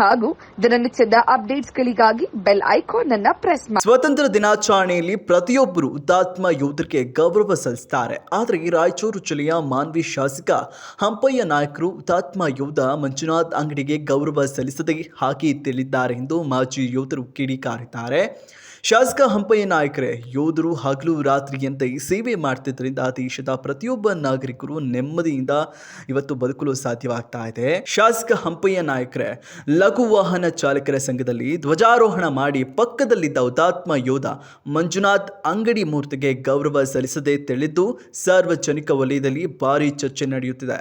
ಹಾಗೂ ದಿನನಿತ್ಯದ ಅಪ್ಡೇಟ್ಸ್ಗಳಿಗಾಗಿ ಬೆಲ್ ಐಕಾನ್ ಅನ್ನ ಪ್ರೆಸ್ ಮಾಡಿ ಸ್ವತಂತ್ರ ದಿನಾಚರಣೆಯಲ್ಲಿ ಪ್ರತಿಯೊಬ್ಬರು ಹುತಾತ್ಮ ಯೋಧರಿಗೆ ಗೌರವ ಸಲ್ಲಿಸುತ್ತಾರೆ. ಆದರೆ ರಾಯಚೂರು ಜಿಲ್ಲೆಯ ಮಾನ್ವಿ ಶಾಸಕ ಹಂಪಯ್ಯ ನಾಯಕರು ಹುತಾತ್ಮ ಯೋಧ ಮಂಜುನಾಥ್ ಅಂಗಡಿಗೆ ಗೌರವ ಸಲ್ಲಿಸದೆ ಹಾಕಿ ತಿಳಿದ್ದಾರೆ ಎಂದು ಮಾಜಿ ಯೋಧರು ಕಿಡಿಕಾರಿದ್ದಾರೆ. ಶಾಸಕ ಹಂಪಯ್ಯ ನಾಯಕರೇ, ಯೋಧರು ಹಗಲು ರಾತ್ರಿಯಂತೆ ಸೇವೆ ಮಾಡ್ತಿದ್ದರಿಂದ ದೇಶದ ಪ್ರತಿಯೊಬ್ಬ ನಾಗರಿಕರು ನೆಮ್ಮದಿಯಿಂದ ಇವತ್ತು ಬದುಕಲು ಸಾಧ್ಯವಾಗ್ತಾ ಇದೆ. ಶಾಸಕ ಹಂಪಯ್ಯ ನಾಯಕರೇ ಲಘು ವಾಹನ ಚಾಲಕರ ಸಂಘದಲ್ಲಿ ಧ್ವಜಾರೋಹಣ ಮಾಡಿ ಪಕ್ಕದಲ್ಲಿದ್ದ ಹುತಾತ್ಮ ಯೋಧ ಮಂಜುನಾಥ್ ಅಂಗಡಿ ಮೂರ್ತಿಗೆ ಗೌರವ ಸಲ್ಲಿಸದೆ ತಿಳಿದು ಸಾರ್ವಜನಿಕ ವಲಯದಲ್ಲಿ ಭಾರಿ ಚರ್ಚೆ ನಡೆಯುತ್ತಿದೆ.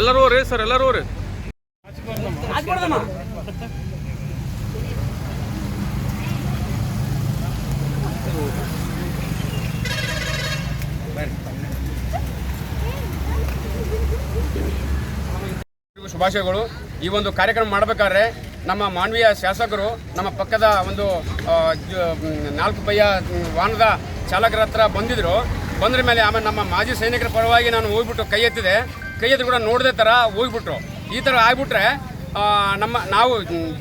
ಎಲ್ಲರೂ ರೀ ಸರ್, ಎಲ್ಲರೂ ರೀ ಶುಭಾಶಯಗಳು ಈ ಒಂದು ಕಾರ್ಯಕ್ರಮ ಮಾಡಬೇಕಾದ್ರೆ ನಮ್ಮ ಮಾನವೀಯ ಶಾಸಕರು ನಮ್ಮ ಪಕ್ಕದ ಒಂದು ನಾಲ್ಕು ಮ್, ವಾಹನದ ಚಾಲಕರ ಹತ್ರ ಬಂದಿದ್ರು. ಬಂದ್ರ ಮೇಲೆ ಆಮೇಲೆ ನಮ್ಮ ಮಾಜಿ ಸೈನಿಕರ ಪರವಾಗಿ ನಾನು ಹೋಗ್ಬಿಟ್ಟು ಕೈ ಎತ್ತಿದೆ. ಕೈ ಎತ್ತಿ ಕೂಡ ನೋಡಿದೆ ಥರ ಹೋಗ್ಬಿಟ್ರು. ಈ ಥರ ಆಗಿಬಿಟ್ರೆ ನಮ್ಮ ನಾವು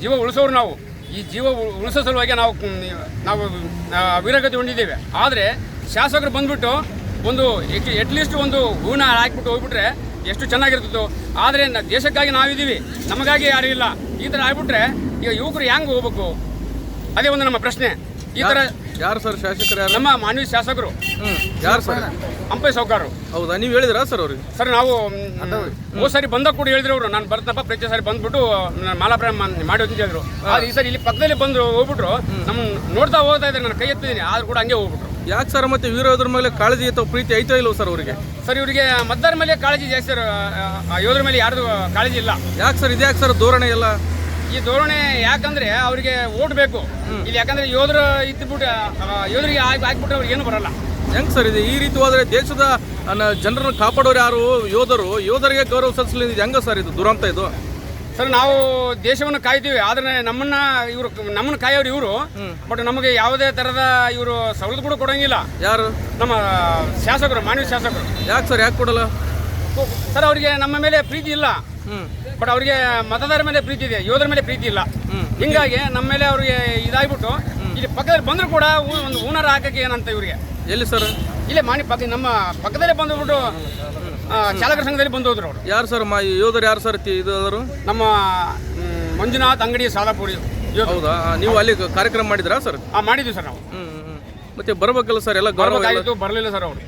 ಜೀವ ಉಳಿಸೋರು ನಾವು. ಈ ಜೀವ ಉಳಿಸೋ ಸಲುವಾಗಿ ನಾವು ನಾವು ವೀರಗತಿ ಹೊಂದಿದ್ದೇವೆ. ಆದರೆ ಶಾಸಕರು ಬಂದ್ಬಿಟ್ಟು ಒಂದು ಎಟ್ಲೀಸ್ಟ್ ಒಂದು ಹೂನ ಹಾಕ್ಬಿಟ್ಟು ಹೋಗ್ಬಿಟ್ರೆ ಎಷ್ಟು ಚೆನ್ನಾಗಿರ್ತಿತ್ತು ಆದರೆ ನ- ದೇಶಕ್ಕಾಗಿ ನಾವಿದ್ದೀವಿ. ನಮಗಾಗಿ ಯಾರು ಇಲ್ಲ. ಈ ಥರ ಆಗ್ಬಿಟ್ರೆ ಈಗ ಯುವಕರು ಹೆಂಗೆ ಹೋಗ್ಬೇಕು? ಅದೇ ಒಂದು ನಮ್ಮ ಪ್ರಶ್ನೆ. ಈ ಥರ ಯಾರು ಸರ್ ಶಾಸಕರು ನಮ್ಮ ಮಾನವಿ ಶಾಸಕರು. ಯಾರು ಸರ್? ಹಂಪೆ ಸೌಕಾರರು ಹೌದಾ ನೀವು ಹೇಳಿದ್ರಾ ಸರ್ ಅವ್ರಿಗೆ? ಸರ್ ನಾವು ಹೋದ್ ಸಾರಿ ಬಂದಾಗ ಕೂಡ ಹೇಳಿದ್ರು ಅವರು. ನಾನು ಬರ್ತಪ್ಪ ಪ್ರತಿ ಸಾರಿ ಬಂದ್ಬಿಟ್ಟು ನಾನು ಮಾಲಾಪುರ ಮಾಡಿ ಅಂತ ಹೇಳಿದ್ರು. ಆದ್ರೆ ಈ ಸರಿ ಇಲ್ಲಿ ಪಕ್ಕದಲ್ಲಿ ಬಂದು ಹೋಗ್ಬಿಟ್ರು. ನಮ್ಮ ನೋಡ್ತಾ ಹೋಗ್ತಾ ಇದ್ದಾರೆ ನಾನು ಕೈ ಎತ್ತಿದ್ದೀನಿ. ಆದ್ರೂ ಕೂಡ ಹಂಗೆ ಹೋಗ್ಬಿಟ್ರು. ಯಾಕೆ ಸರ್ ಮತ್ತೆ ವೀರೋದ್ರ ಮೇಲೆ ಕಾಳಜಿ ಅಥವಾ ಪ್ರೀತಿ ಐತೋ ಇಲ್ವೋ ಸರ್ ಅವರಿಗೆ? ಸರ್ ಇವರಿಗೆ ಮತದಾರ ಮೇಲೆ ಕಾಳಜಿ ಜಾಸ್ತಿ ಸರ್. ಆ ಯೋಧರ ಮೇಲೆ ಯಾರ್ದು ಕಾಳಜಿ ಇಲ್ಲ. ಯಾಕೆ ಸರ್ ಇದ್ಯಾಕೆ ಸರ್ ಧೋರಣೆ ಎಲ್ಲ? ಈ ಧೋರಣೆ ಯಾಕಂದ್ರೆ ಅವರಿಗೆ ಓಟ್ ಬೇಕು. ಇಲ್ಲಿ ಯಾಕಂದ್ರೆ ಯೋಧರು ಇದ್ಬಿಟ್ಟು ಯೋಧರಿಗೆ ಹಾಕಿ ಹಾಕ್ಬಿಟ್ರೆ ಅವ್ರಿಗೆ ಏನು ಬರಲ್ಲ. ಹೆಂಗ್ ಸರ್ ಇದು? ಈ ರೀತಿ ಹೋದ್ರೆ ದೇಶದ ಜನರನ್ನು ಜನರನ್ನ ಕಾಪಾಡೋರು ಯಾರು? ಯೋಧರು. ಯೋಧರಿಗೆ ಗೌರವ ಸಲ್ಲಿಸಲಿ ಹೆಂಗ ಸರ್ ಇದು ದುರಂತ ಇದು? ಸರ್ ನಾವು ದೇಶವನ್ನು ಕಾಯ್ತೀವಿ. ಆದ್ರೆ ನಮ್ಮನ್ನ ಇವರು ನಮ್ಮನ್ನ ಕಾಯೋರು ಇವರು. ಬಟ್ ನಮಗೆ ಯಾವುದೇ ತರದ ಇವರು ಸವಲತ್ತು ಕೂಡ ಕೊಡಂಗಿಲ್ಲ. ಯಾರು? ನಮ್ಮ ಶಾಸಕರು ಮಾನವ ಶಾಸಕರು. ಯಾಕೆ ಸರ್ ಯಾಕೆ ಕೊಡಲ್ಲ? ಸರ್ ಅವರಿಗೆ ನಮ್ಮ ಮೇಲೆ ಪ್ರೀತಿ ಇಲ್ಲ. ಬಟ್ ಅವರಿಗೆ ಮತದಾರ ಮೇಲೆ ಪ್ರೀತಿ ಇದೆ ಯೋಧರ ಮೇಲೆ ಪ್ರೀತಿ ಇಲ್ಲ. ಹಿಂಗಾಗಿ ನಮ್ಮ ಮೇಲೆ ಅವ್ರಿಗೆ ಇದಾಗ್ಬಿಟ್ಟು ಇಲ್ಲಿ ಪಕ್ಕದಲ್ಲಿ ಬಂದ್ರು ಕೂಡ ಒಂದು ಹೂನಾರ ಹಾಕಕ್ಕೆ ಏನಂತ ಇವರಿಗೆ. ಎಲ್ಲಿ ಸರ್? ಇಲ್ಲೇ ಮಾಣಿ ಪಕ್ಕ ನಮ್ಮ ಪಕ್ಕದಲ್ಲೇ ಬಂದುಬಿಟ್ಟು ಚಾಲಕರ ಸಂಘದಲ್ಲಿ ಬಂದು ಹೋದ್ರು ಅವರು. ಯಾರು ಸರ್ ಮಾ ಯೋಧರು ಯಾರು ಸರ್ ತಿ- ಇದು ನಮ್ಮ ಮ್, ಮಂಜುನಾಥ್ ಅಂಗಡಿ ಸಾಲಪುರಿ. ಹೌದಾ? ನೀವು ಅಲ್ಲಿ ಕಾರ್ಯಕ್ರಮ ಮಾಡಿದ್ರಾ ಸರ್? ಆ, ಮಾಡಿದ್ವಿ ಸರ್ ನಾವು. ಹ್ಮ್ ಹ್ಮ್, ಹ್ಮ್. ಮತ್ತೆ ಬರ್ಬೇಕಲ್ಲ ಸರ್ ಎಲ್ಲ ಗೌರವ ಎಲ್ಲ? ಬರ್ಬೇಕಾಗಿತ್ತು ಬರಲಿಲ್ಲ ಸರ್ ಅವರು.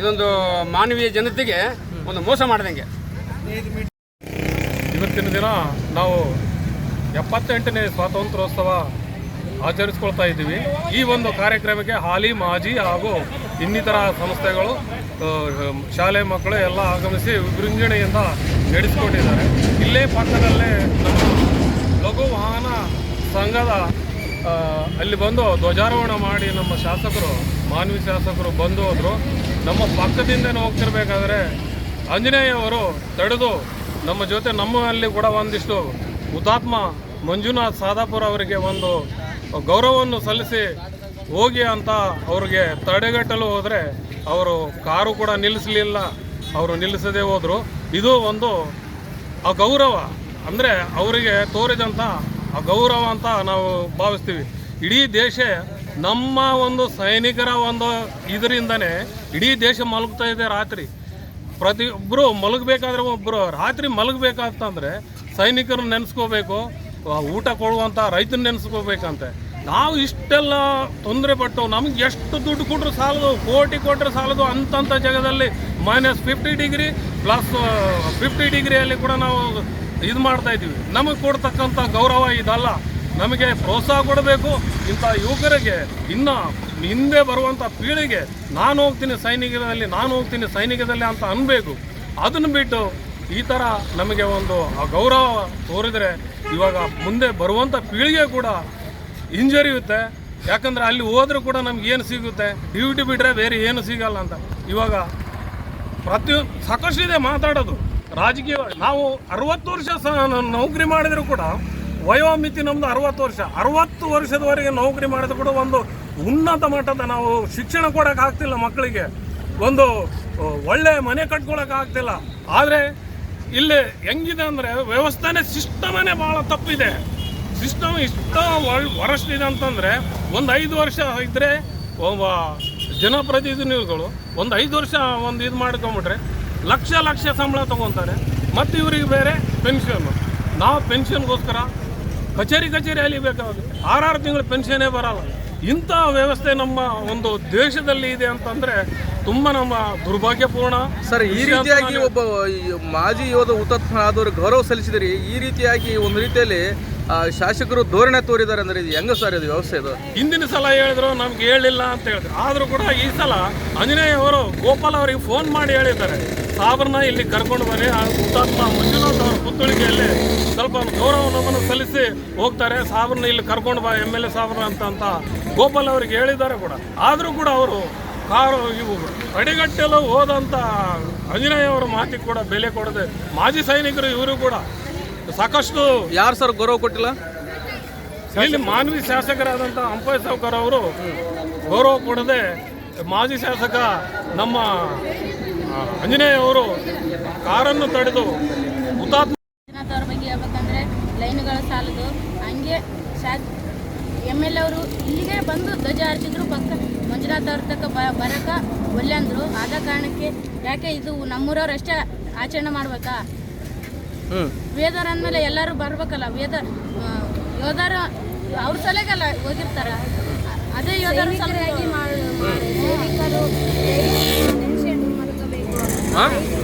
ಇದೊಂದು ಮಾನವೀಯ ಜನತೆಗೆ ಒಂದು ಮೋಸ ಮಾಡ್ದಂಗೆ. ಇವತ್ತಿನ ದಿನ ನಾವು ಎಪ್ಪತ್ತೆಂಟನೇ ಸ್ವಾತಂತ್ರ್ಯೋತ್ಸವ ಆಚರಿಸ್ಕೊಳ್ತಾ ಇದ್ದೀವಿ. ಈ ಒಂದು ಕಾರ್ಯಕ್ರಮಕ್ಕೆ ಹಾಲಿ, ಮಾಜಿ ಹಾಗೂ ಇನ್ನಿತರ ಸಂಸ್ಥೆಗಳು ಶಾಲೆ ಮಕ್ಕಳು ಎಲ್ಲ ಆಗಮಿಸಿ ವಿಜೃಂಭಣೆಯಿಂದ ನಡೆಸಿಕೊಂಡಿದ್ದಾರೆ. ಇಲ್ಲೇ ಪಕ್ಕದಲ್ಲೇ ಲಘು ವಾಹನ ಸಂಘದ ಅಲ್ಲಿ ಬಂದು ಧ್ವಜಾರೋಹಣ ಮಾಡಿ ನಮ್ಮ ಶಾಸಕರು, ಮಾನವಿ ಶಾಸಕರು ಬಂದು ಹೋದರು. ನಮ್ಮ ಪಕ್ಕದಿಂದನೇ ಹೋಗ್ತಿರ್ಬೇಕಾದ್ರೆ ಆಂಜನೇಯವರು ತಡೆದು ನಮ್ಮ ಜೊತೆ ನಮ್ಮಲ್ಲಿ ಕೂಡ ಒಂದಿಷ್ಟು ಹುತಾತ್ಮ ಮಂಜುನಾಥ್ ಸಾದಾಪುರ ಅವರಿಗೆ ಒಂದು ಗೌರವವನ್ನು ಸಲ್ಲಿಸಿ ಹೋಗಿ ಅಂತ ಅವ್ರಿಗೆ ತಡೆಗಟ್ಟಲು ಹೋದರೆ ಅವರು ಕಾರು ಕೂಡ ನಿಲ್ಲಿಸಲಿಲ್ಲ. ಅವರು ನಿಲ್ಲಿಸದೇ ಹೋದರು. ಇದು ಒಂದು ಅಗೌರವ. ಅಂದರೆ ಅವರಿಗೆ ತೋರಿದಂಥ ಅಗೌರವ ಅಂತ ನಾವು ಭಾವಿಸ್ತೀವಿ. ಇಡೀ ದೇಶ ನಮ್ಮ ಒಂದು ಸೈನಿಕರ ಒಂದು ಇದರಿಂದನೇ ಇಡೀ ದೇಶ ಮಲಗ್ತಾ ಇದೆ ರಾತ್ರಿ. ಪ್ರತಿಯೊಬ್ಬರು ಮಲಗಬೇಕಾದ್ರೆ ಒಬ್ಬರು ರಾತ್ರಿ ಮಲಗಬೇಕಂತಂದರೆ ಸೈನಿಕರು ನೆನೆಸ್ಕೋಬೇಕು. ಊಟ ಕೊಡುವಂಥ ರೈತನ ನೆನೆಸ್ಕೋಬೇಕಂತೆ. ನಾವು ಇಷ್ಟೆಲ್ಲ ತೊಂದರೆ ಪಟ್ಟು ನಮ್ಗೆ ಎಷ್ಟು ದುಡ್ಡು ಕೊಟ್ಟರು ಸಾಲದು? ಕೋಟಿ ಕೊಟ್ಟರು ಸಾಲದು ಅಂತಂಥ ಜಾಗದಲ್ಲಿ minus fifty degree plus fifty ಡಿಗ್ರಿಯಲ್ಲಿ ಕೂಡ ನಾವು ಇದು ಮಾಡ್ತಾ ಇದ್ದೀವಿ. ನಮಗೆ ಕೊಡ್ತಕ್ಕಂಥ ಗೌರವ ಇದಲ್ಲ. ನಮಗೆ ಪ್ರೋತ್ಸಾಹ ಕೊಡಬೇಕು. ಇಂಥ ಯುವಕರಿಗೆ ಇನ್ನು ಹಿಂದೆ ಬರುವಂಥ ಪೀಳಿಗೆ ನಾನು ಹೋಗ್ತೀನಿ ಸೈನಿಕದಲ್ಲಿ ನಾನು ಹೋಗ್ತೀನಿ ಸೈನಿಕದಲ್ಲಿ ಅಂತ ಅನ್ಬೇಕು. ಅದನ್ನು ಬಿಟ್ಟು ಈ ಥರ ನಮಗೆ ಒಂದು ಗೌರವ ತೋರಿದರೆ ಇವಾಗ ಮುಂದೆ ಬರುವಂಥ ಪೀಳಿಗೆ ಕೂಡ ಹಿಂಜರಿಯುತ್ತೆ ಯಾಕಂದರೆ ಅಲ್ಲಿ ಹೋದರೂ ಕೂಡ ನಮ್ಗೆ ಏನು ಸಿಗುತ್ತೆ? ಡ್ಯೂಟಿ ಬಿಟ್ಟರೆ ಬೇರೆ ಏನು ಸಿಗಲ್ಲ ಅಂತ. ಇವಾಗ ಪ್ರತಿಯೊಂದು ಸಾಕಷ್ಟಿದೆ ಮಾತಾಡೋದು. ರಾಜಕೀಯ, ನಾವು ಅರವತ್ತು ವರ್ಷ ಸಹ ನೌಕರಿ ಮಾಡಿದರೂ ಕೂಡ, ವಯೋಮಿತಿ ನಮ್ಮದು ಅರವತ್ತು ವರ್ಷ. ಅರವತ್ತು ವರ್ಷದವರೆಗೆ ನೌಕರಿ ಮಾಡಿದ ಕೂಡ ಒಂದು ಉನ್ನತ ಮಟ್ಟದ ನಾವು ಶಿಕ್ಷಣ ಕೊಡಕ್ಕೆ ಆಗ್ತಿಲ್ಲ ಮಕ್ಕಳಿಗೆ. ಒಂದು ಒಳ್ಳೆ ಮನೆ ಕಟ್ಕೊಳಕ್ಕೆ ಆಗ್ತಿಲ್ಲ. ಆದರೆ, ಇಲ್ಲಿ ಹೆಂಗಿದೆ ಅಂದರೆ ವ್ಯವಸ್ಥೆನೇ ಸಿಸ್ಟಮನೇ ಭಾಳ ತಪ್ಪಿದೆ. ಸಿಸ್ಟಮ್ ಇಷ್ಟ ಇದೆ ಅಂತಂದರೆ ಒಂದು ಐದು ವರ್ಷ ಇದ್ದರೆ ಒಬ್ಬ ಜನಪ್ರತಿನಿಧಿಗಳು ಒಂದು ಐದು ವರ್ಷ ಒಂದು ಇದು ಮಾಡ್ಕೊಂಬಿಟ್ರೆ ಲಕ್ಷ ಲಕ್ಷ ಸಂಬಳ ತಗೊತಾರೆ. ಮತ್ತು ಇವರಿಗೆ ಬೇರೆ ಪೆನ್ಷನ್ ನಾವು ಪೆನ್ಷನ್ಗೋಸ್ಕರ ಕಚೇರಿ ಕಚೇರಿ ಅಲಿಬೇಕಾಗುತ್ತೆ. ಆರಾರು ತಿಂಗಳು ಪೆನ್ಷನೇ ಬರಲ್ಲ. ಇಂಥ ವ್ಯವಸ್ಥೆ ನಮ್ಮ ಒಂದು ದೇಶದಲ್ಲಿ ಇದೆ ಅಂತಂದರೆ ತುಂಬ ನಮ್ಮ ದುರ್ಭಾಗ್ಯಪೂರ್ಣ. ಸರ್ ಈ ರೀತಿಯಾಗಿ ಒಬ್ಬ ಮಾಜಿ ಯೋಧ ಹುತಾತ್ಮ ಆದವರು ಗೌರವ ಸಲ್ಲಿಸಿದರೆ. ಈ ರೀತಿಯಾಗಿ ಒಂದು ರೀತಿಯಲ್ಲಿ ಶಾಸಕರು ಧೋರಣೆ ತೋರಿದ್ದಾರೆ ಅಂದ್ರೆ ಇದು ಹೆಂಗ ಸರ್ ಇದು ವ್ಯವಸ್ಥೆ ಇದು? ಹಿಂದಿನ ಸಲ ಹೇಳಿದ್ರು, ನಮ್ಗೆ ಹೇಳಿಲ್ಲ ಅಂತ ಹೇಳಿದ್ರು. ಆದರೂ ಕೂಡ ಈ ಸಲ ಆಂಜನೇಯ ಅವರು, ಗೋಪಾಲ್ ಅವರಿಗೆ ಫೋನ್ ಮಾಡಿ ಹೇಳಿದ್ದಾರೆ. ಸಾಬ್ರನ್ನ ಇಲ್ಲಿ ಕರ್ಕೊಂಡು ಬರ್ರಿ ಆ ಹುತಾತ್ಮ ಮಂಜುನಾಥ್ ಅವರ ಪುತ್ತುಳಿಗೆಯಲ್ಲಿ ಸ್ವಲ್ಪ ಗೌರವ ನಮನ ಸಲ್ಲಿಸಿ ಹೋಗ್ತಾರೆ. ಸಾಬ್ರನ್ನ ಇಲ್ಲಿ ಕರ್ಕೊಂಡು ಬಾ, ಎಂ ಎಲ್ ಎ ಸಾಬರ್ನ ಅಂತ ಅಂತ ಗೋಪಾಲ್ ಅವರಿಗೆ ಹೇಳಿದ್ದಾರೆ ಕೂಡ. ಆದರೂ ಕೂಡ ಅವರು ಕಾರು ಇವು ಅಡಿಗಟ್ಟೆಲ್ಲ ಹೋದಂಥ ಅಂಜನೇಯ ಅವರ ಮಾತಿಗೆ ಕೂಡ ಬೆಲೆ ಕೊಡದೆ ಮಾಜಿ ಸೈನಿಕರು ಇವರು ಕೂಡ ಸಾಕಷ್ಟು ಯಾರು ಸರ್ ಗೌರವ ಕೊಟ್ಟಿಲ್ಲ? ಇಲ್ಲಿ ಮಾನವಿ ಶಾಸಕರಾದಂಥ ಅಂಪಯ್ಯ ಸಾವ್ಕರ್ ಅವರು ಗೌರವ ಕೊಡದೆ ಮಾಜಿ ಶಾಸಕ ನಮ್ಮ ಆಂಜನೇಯ ಅವರು ಕಾರನ್ನು ತಡೆದು ಹುತಾತ್ಮ ಅವ್ರ ಬಗ್ಗೆ ಹೇಳ್ಬೇಕಂದ್ರೆ ಲೈನ್ಗಳ ಸಾಲದು. ಹಂಗೆ ಶಾ ಎಂ ಎಲ್ ಅವರು ಇಲ್ಲಿಗೆ ಬಂದು ಧ್ವಜ ಹಾರಿಸಿದ್ರು ಪಕ್ಕ ಮಂಜುನಾಥ್ ಅವ್ರ ತಕ್ಕ ಬ ಬರಕ ಒಲ್ಲೆ ಅಂದರು. ಆದ ಕಾರಣಕ್ಕೆ ಯಾಕೆ ಇದು ನಮ್ಮೂರವ್ರು ಅಷ್ಟೇ ಆಚರಣೆ ಮಾಡ್ಬೇಕಾ? ವೇದರ ಅಂದಮೇಲೆ ಎಲ್ಲರೂ ಬರ್ಬೇಕಲ್ಲ ವೇದ ಆ, ಯೋಧರ ಅವ್ರ ಸಲಗಲ್ಲ ಹೋಗಿರ್ತಾರ. ಅದೇ ಯೋಧರ ಸಲುವಾಗಿ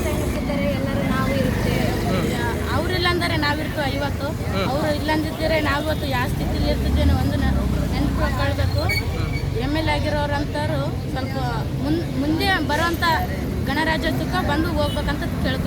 ಸೈನಿಕರು ಎಲ್ಲರೂ ನಾವು ಇರ್ತೇವೆ ಅವ್ರಿಲ್ಲ ಅಂದರೆ ನಾವಿರ್ತೀವಿ ಇವತ್ತು? ಅವರು ಇಲ್ಲಂದಿದ್ದರೆ ನಾವಿವತ್ತು ಯಾವ ಸ್ಥಿತಿಲಿ ಇರ್ತಿದ್ದೇನೆ ಒಂದು ನೆನಪು ಕಳ್ಬೇಕು ಎಂ ಎಲ್ ಆಗಿರೋರಂಥವ್ರು ಸ್ವಲ್ಪ ಮುಂದೆ ಬರುವಂಥ ಗಣರಾಜ್ಯೋತ್ಸವಕ್ಕೆ ಬಂದು ಹೋಗ್ಬೇಕಂತ ಕೇಳ್ಕೊಳ್ತೀನಿ